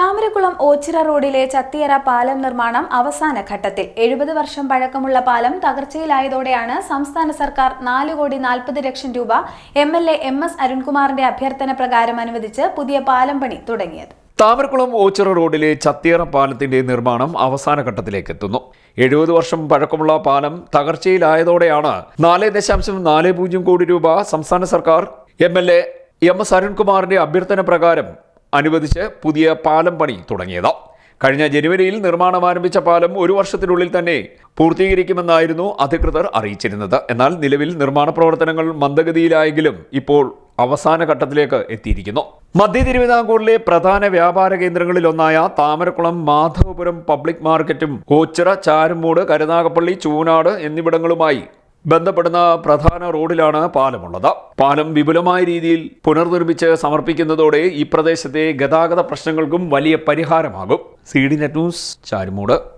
താമരക്കുളം ഓച്ചിറ റോഡിലെ ചത്തിയറ പാലം നിർമ്മാണം അവസാന ഘട്ടത്തിൽ. എഴുപത് വർഷം പഴക്കമുള്ള പാലം തകർച്ചയിലായതോടെയാണ് സംസ്ഥാന സർക്കാർ നാല് കോടി നാൽപ്പത് ലക്ഷം രൂപ M L A M S അരുൺകുമാറിന്റെ അഭ്യർത്ഥന പ്രകാരം അനുവദിച്ച് പുതിയ പാലം പണി തുടങ്ങിയത്. താമരക്കുളം ഓച്ചിറ റോഡിലെ ചത്തിയറ പാലത്തിന്റെ നിർമ്മാണം അവസാന ഘട്ടത്തിലേക്ക് എത്തുന്നു. എഴുപത് വർഷം പഴക്കമുള്ള പാലം തകർച്ചയിലായതോടെയാണ് നാല് ദശാംശം നാല് പൂജ്യം കോടി രൂപ സംസ്ഥാന സർക്കാർ M L A M S അരുൺകുമാറിന്റെ അഭ്യർത്ഥന പ്രകാരം അനുവദിച്ച് പുതിയ പാലം പണി തുടങ്ങിയത്. കഴിഞ്ഞ ജനുവരിയിൽ നിർമ്മാണം ആരംഭിച്ച പാലം ഒരു വർഷത്തിനുള്ളിൽ തന്നെ പൂർത്തീകരിക്കുമെന്നായിരുന്നു അധികൃതർ അറിയിച്ചിരുന്നത്. എന്നാൽ നിലവിൽ നിർമ്മാണ പ്രവർത്തനങ്ങൾ മന്ദഗതിയിലായെങ്കിലും ഇപ്പോൾ അവസാന ഘട്ടത്തിലേക്ക് എത്തിയിരിക്കുന്നു. മധ്യ തിരുവിതാംകൂറിലെ പ്രധാന വ്യാപാര കേന്ദ്രങ്ങളിലൊന്നായ താമരക്കുളം മാധവപുരം പബ്ലിക് മാർക്കറ്റും ഓച്ചിറ ചാരുമൂട് കരുനാഗപ്പള്ളി ചൂനാട് എന്നിവിടങ്ങളുമായി ബന്ധപ്പെടുന്ന പ്രധാന റോഡിലാണ് പാലമുള്ളത്. പാലം വിപുലമായ രീതിയിൽ പുനർനിർമ്മിച്ച് സമർപ്പിക്കുന്നതോടെ ഈ പ്രദേശത്തെ ഗതാഗത പ്രശ്നങ്ങൾക്കും വലിയ പരിഹാരമാകും. C D net news Charummood.